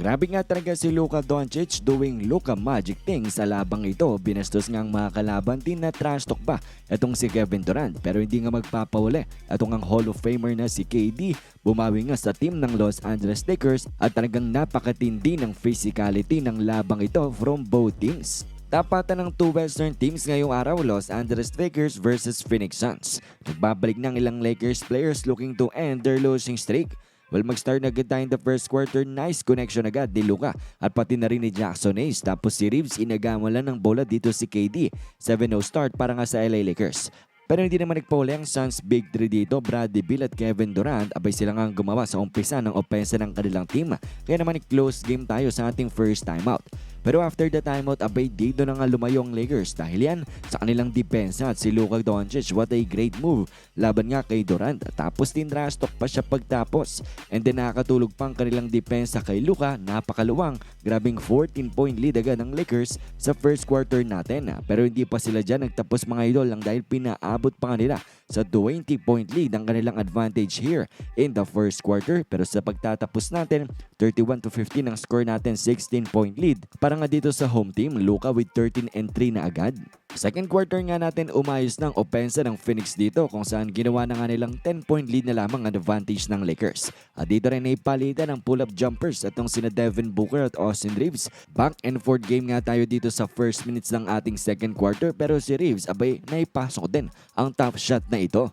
Grabe nga talaga si Luka Doncic doing Luka Magic things sa labang ito. Binastos nga ang mga kalaban din na trash talk ba itong si Kevin Durant pero hindi nga magpapauli. Itong ang Hall of Famer na si KD bumawi nga sa team ng Los Angeles Lakers at talagang napakatindi ng physicality ng labang ito from both teams. Tapatan ng two western teams ngayong araw, Los Angeles Lakers versus Phoenix Suns. Nagbabalik ng ilang Lakers players looking to end their losing streak. Well, mag-start na agad tayo in the first quarter. Nice connection agad ni Luka at pati na rin ni Jackson Hayes. Tapos si Reeves inagama lang ng bola dito si KD. 7-0 start para nga sa LA Lakers. Pero hindi naman nagpauli ang Suns big three dito, Bradley Beal at Kevin Durant. Abay sila nga gumawa sa umpisa ng opensa ng kanilang team. Kaya naman close game tayo sa ating first timeout. Pero after the timeout, abay dito na nga lumayo ang Lakers dahil yan sa kanilang depensa at si Luka Doncic, what a great move. Laban nga kay Durant tapos talk pa siya pagtapos. And then nakakatulog pang kanilang depensa kay Luka, napakaluwang. Grabing 14 point lead agad ng Lakers sa first quarter natin. Pero hindi pa sila dyan nagtapos mga idol lang dahil pinaabot pa nga nila sa 20 point lead ang kanilang advantage here in the first quarter. Pero sa pagtatapos natin, 31 to 15 ang score natin, 16 point lead. Para nga dito sa home team, Luka with 13 and 3 na agad. Second quarter nga natin umayos ng opensa ng Phoenix dito kung saan ginawa na nga nilang 10 point lead na lamang ang advantage ng Lakers. At dito rin ay palitan ng pull-up jumpers atong sina Devin Booker at Austin Reeves. Back and forth game nga tayo dito sa first minutes ng ating second quarter pero si Reeves abay naipasok din ang top shot na ito.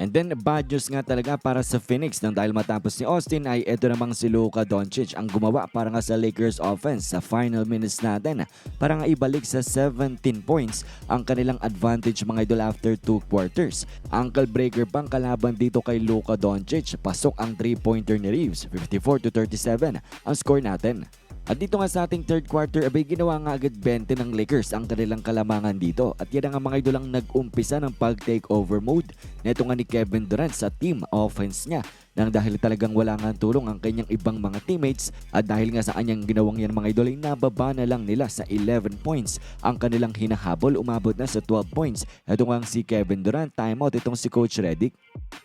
And then bad news nga talaga para sa Phoenix nang dahil matapos ni Austin ay ito namang si Luka Doncic ang gumawa para nga sa Lakers offense sa final minutes natin para nga ibalik sa 17 points ang kanilang advantage mga idol after 2 quarters. Ankle breaker pang kalaban dito kay Luka Doncic. Pasok ang 3-pointer ni Reeves, 54 to 37 ang score natin. At dito nga sa ating third quarter, abay ginawa nga agad 20 ng Lakers ang kanilang kalamangan dito. At yan nga mga idol ang nag-umpisa ng pag-take over mode. Neto nga ni Kevin Durant sa team offense niya. Nang dahil talagang wala nga tulong ang kanyang ibang mga teammates at dahil nga sa kanyang ginawang yan mga idol ay nababa na lang nila sa 11 points. Ang kanilang hinahabol umabot na sa 12 points. Ito nga ang si Kevin Durant timeout itong si Coach Redick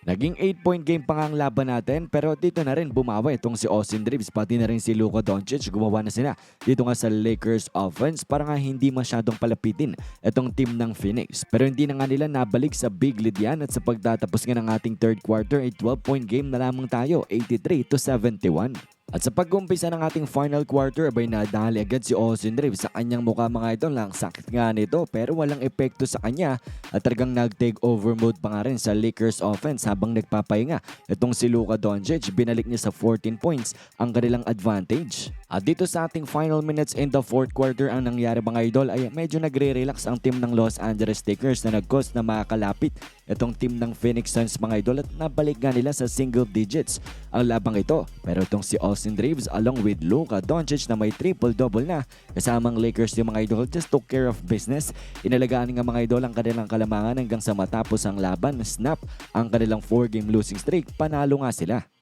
Naging 8 point game pa nga ang laban natin pero dito na rin bumawi itong si Austin Reeves pati na rin si Luka Doncic. Gumawa na sila dito nga sa Lakers offense para nga hindi masyadong palapitin itong team ng Phoenix. Pero hindi na nga nila nabalik sa big lead yan at sa pagtatapos nga ng ating third quarter ay 12 point game na lamang tayo 83 to 71 at sa pag-umpisa ng ating final quarter, abay nadali agad si Austin Reeves sa kanyang mukha mga idol. Lang sakit nga nito pero walang epekto sa kanya at talagang nag-take over mode pa nga rin sa Lakers offense habang nagpapahinga. Itong si Luka Doncic, binalik niya sa 14 points ang kanilang advantage. At dito sa ating final minutes in the fourth quarter, ang nangyari mga idol ay medyo nagre-relax ang team ng Los Angeles Lakers na nag-cause na makakalapit itong team ng Phoenix Suns mga idol at nabalik nga nila sa single digits ang labang ito. Pero itong si Austin Reeves along with Luka Doncic na may triple-double na kasamang Lakers yung mga idol just took care of business. Inalagaan nga mga idol ang kanilang kalamangan hanggang sa matapos ang laban, snap ang kanilang 4-game losing streak, panalo nga sila.